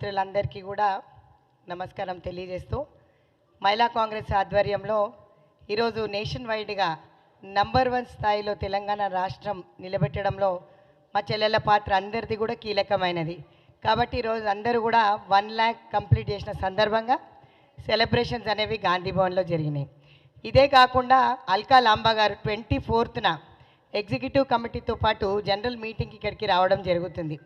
మిత్రులందరికీ కూడా నమస్కారం తెలియజేస్తూ మహిళా కాంగ్రెస్ ఆధ్వర్యంలో ఈరోజు నేషన్ వైడ్గా నంబర్ వన్ స్థాయిలో తెలంగాణ రాష్ట్రం నిలబెట్టడంలో మా చెల్లెల పాత్ర అందరిది కూడా కీలకమైనది. కాబట్టి ఈరోజు అందరూ కూడా వన్ ల్యాక్ కంప్లీట్ చేసిన సందర్భంగా సెలబ్రేషన్స్ అనేవి గాంధీ భవన్లో జరిగినాయి. ఇదే కాకుండా అల్కా లాంబా గారు ట్వంటీ ఫోర్త్న ఎగ్జిక్యూటివ్ కమిటీతో పాటు జనరల్ మీటింగ్కి ఇక్కడికి రావడం జరుగుతుంది.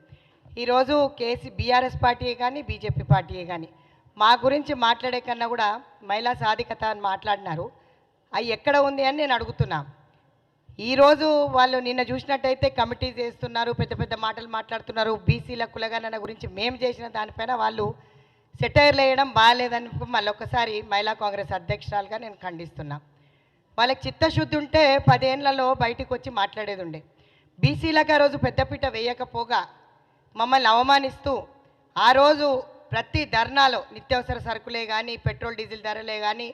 ఈరోజు కేసీ బీఆర్ఎస్ పార్టీయే కానీ బీజేపీ పార్టీయే కానీ మా గురించి మాట్లాడే కన్నా కూడా మహిళా సాధికత అని మాట్లాడినారు. అవి ఎక్కడ ఉంది అని నేను అడుగుతున్నా. ఈరోజు వాళ్ళు నిన్న చూసినట్టయితే కమిటీ చేస్తున్నారు పెద్ద పెద్ద మాటలు మాట్లాడుతున్నారు. బీసీల కులగణన గురించి మేము చేసిన దానిపైన వాళ్ళు సెటైర్లు వేయడం బాగాలేదని మళ్ళొకసారి మహిళా కాంగ్రెస్ అధ్యక్షురాలుగా నేను ఖండిస్తున్నా. వాళ్ళకి చిత్తశుద్ధి ఉంటే పదేళ్ళలో బయటకు వచ్చి మాట్లాడేది ఉండే బీసీలకు ఆ రోజు పెద్దపీట వేయకపోగా మమ్మల్ని అవమానిస్తూ ఆ రోజు ప్రతి ధర్నాలో నిత్యావసర సరుకులే కానీ పెట్రోల్ డీజిల్ ధరలే కానీ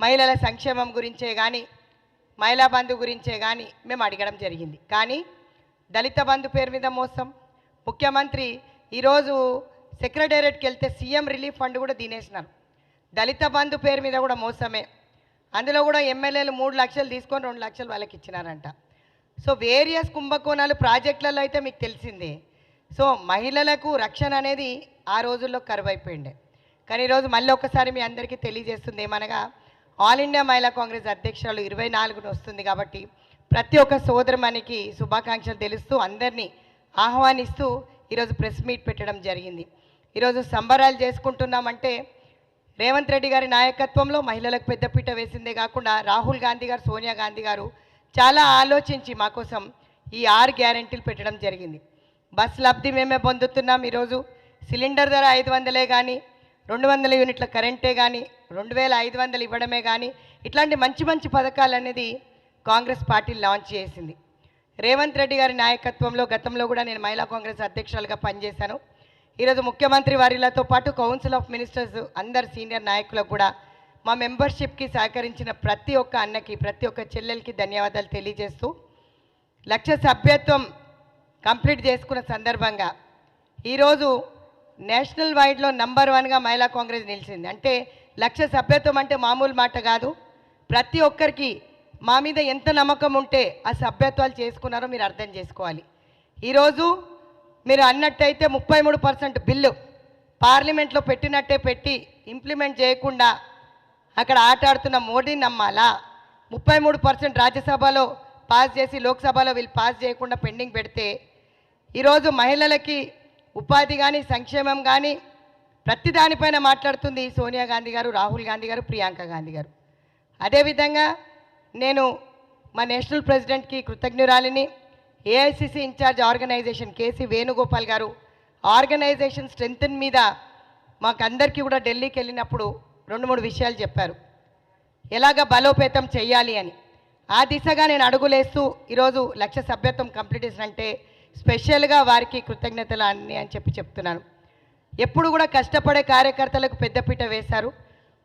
మహిళల సంక్షేమం గురించే కానీ మహిళా బంధు గురించే కానీ మేము అడగడం జరిగింది. కానీ దళిత బంధు పేరు మీద మోసం. ముఖ్యమంత్రి ఈరోజు సెక్రటేరియట్కి వెళ్తే సీఎం రిలీఫ్ ఫండ్ కూడా తినేసినారు. దళిత బంధు పేరు మీద కూడా మోసమే. అందులో కూడా ఎమ్మెల్యేలు మూడు లక్షలు తీసుకొని రెండు లక్షలు వాళ్ళకి ఇచ్చినారంట. సో వేరియస్ కుంభకోణాలు ప్రాజెక్టులలో అయితే మీకు తెలిసిందే. సో మహిళలకు రక్షణ అనేది ఆ రోజుల్లో కరువైపోయిండే. కానీ ఈరోజు మళ్ళీ ఒకసారి మీ అందరికీ తెలియజేస్తుంది ఏమనగా ఆల్ ఇండియా మహిళా కాంగ్రెస్ అధ్యక్షురాలు ఇరవై నాలుగున వస్తుంది కాబట్టి ప్రతి ఒక్క సోదరమణికి శుభాకాంక్షలు తెలుస్తూ అందరినీ ఆహ్వానిస్తూ ఈరోజు ప్రెస్ మీట్ పెట్టడం జరిగింది. ఈరోజు సంబరాలు చేసుకుంటున్నామంటే రేవంత్ రెడ్డి గారి నాయకత్వంలో మహిళలకు పెద్దపీట వేసిందే కాకుండా రాహుల్ గాంధీ గారు సోనియా గాంధీ గారు చాలా ఆలోచించి మా కోసం ఈ ఆరు గ్యారెంటీలు పెట్టడం జరిగింది. బస్ లబ్ధి మేమే పొందుతున్నాం ఈరోజు. సిలిండర్ ధర ఐదు వందలే కానీ రెండు వందల యూనిట్ల కరెంటే కానీ రెండు వేల ఐదు వందలు ఇవ్వడమే కానీ ఇట్లాంటి మంచి మంచి పథకాలు అనేది కాంగ్రెస్ పార్టీ లాంచ్ చేసింది. రేవంత్ రెడ్డి గారి నాయకత్వంలో గతంలో కూడా నేను మహిళా కాంగ్రెస్ అధ్యక్షురాలుగా పనిచేశాను. ఈరోజు ముఖ్యమంత్రి వారిలతో పాటు కౌన్సిల్ ఆఫ్ మినిస్టర్స్ అందరు సీనియర్ నాయకులకు కూడా మా మెంబర్షిప్కి సహకరించిన ప్రతి ఒక్క అన్నకి ప్రతి ఒక్క చెల్లెలకి ధన్యవాదాలు తెలియజేస్తూ లక్ష సభ్యత్వం కంప్లీట్ చేసుకున్న సందర్భంగా ఈరోజు నేషనల్ వైడ్లో నంబర్ వన్గా మహిళా కాంగ్రెస్ నిలిచింది. అంటే లక్ష సభ్యత్వం అంటే మామూలు మాట కాదు. ప్రతి ఒక్కరికి మా మీద ఎంత నమ్మకం ఉంటే ఆ సభ్యత్వాలు చేసుకున్నారో మీరు అర్థం చేసుకోవాలి. ఈరోజు మీరు అన్నట్టయితే ముప్పై మూడు పర్సెంట్ బిల్లు పార్లమెంట్లో పెట్టినట్టే పెట్టి ఇంప్లిమెంట్ చేయకుండా అక్కడ ఆట ఆడుతున్న మోడీని నమ్మాలా? ముప్పై మూడు పర్సెంట్ రాజ్యసభలో పాస్ చేసి లోక్సభలో వీళ్ళు పాస్ చేయకుండా పెండింగ్ పెడితే ఈరోజు మహిళలకి ఉపాధి కానీ సంక్షేమం కానీ ప్రతి దానిపైన మాట్లాడుతుంది సోనియా గాంధీ గారు రాహుల్ గాంధీ గారు ప్రియాంక గాంధీ గారు. అదేవిధంగా నేను మా నేషనల్ ప్రెసిడెంట్కి కృతజ్ఞురాలిని AICC incharge organization KC Venugopal గారు ఆర్గనైజేషన్ స్ట్రెంగ్త్ మీద మాకందరికీ కూడా ఢిల్లీకి వెళ్ళినప్పుడు రెండు మూడు విషయాలు చెప్పారు. ఎలాగ బలోపేతం చేయాలి అని. ఆ దిశగా నేను అడుగులేస్తూ ఈరోజు లక్ష సభ్యత్వం కంప్లీట్ చేసినంటే స్పెషల్గా వారికి కృతజ్ఞతలు అన్ని అని చెప్పి చెప్తున్నాను. ఎప్పుడు కూడా కష్టపడే కార్యకర్తలకు పెద్దపీట వేశారు.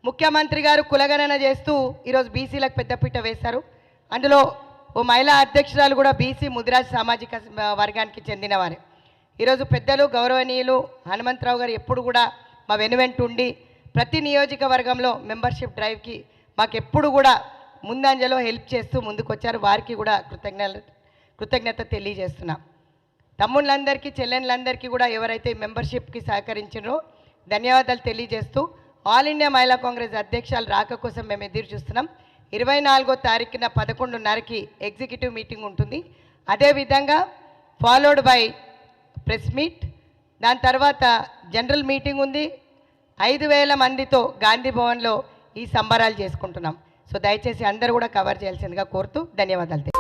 ముఖ్యమంత్రి గారు కులగణన చేస్తూ ఈరోజు బీసీలకు పెద్దపీట వేశారు. అందులో ఓ మహిళా అధ్యక్షురాలు కూడా బీసీ ముదిరాజ్ సామాజిక వర్గానికి చెందినవారే. ఈరోజు పెద్దలు గౌరవనీయులు హనుమంతరావు గారు ఎప్పుడు కూడా మా వెనువెంట ఉండి ప్రతి నియోజకవర్గంలో మెంబర్షిప్ డ్రైవ్కి మాకు ఎప్పుడు కూడా ముందంజలో హెల్ప్ చేస్తూ ముందుకొచ్చారు. వారికి కూడా కృతజ్ఞత కృతజ్ఞత తెలియజేస్తున్నాం. తమ్ముళ్ళందరికీ చెల్లెళ్ళందరికీ కూడా ఎవరైతే మెంబర్షిప్కి సహకరించారో ధన్యవాదాలు తెలియజేస్తూ ఆల్ ఇండియా మహిళా కాంగ్రెస్ అధ్యక్షాలు రాక కోసం మేము ఎదురు చూస్తున్నాం. ఇరవై నాలుగో తారీఖున పదకొండున్నరకి ఎగ్జిక్యూటివ్ మీటింగ్ ఉంటుంది. అదేవిధంగా ఫాలోడ్ బై ప్రెస్ మీట్ దాని తర్వాత జనరల్ మీటింగ్ ఉంది. ఐదు వేల మందితో గాంధీ భవన్లో ఈ సంబరాలు చేసుకుంటున్నాం. సో దయచేసి అందరూ కూడా కవర్ చేయాల్సిందిగా కోరుతూ ధన్యవాదాలు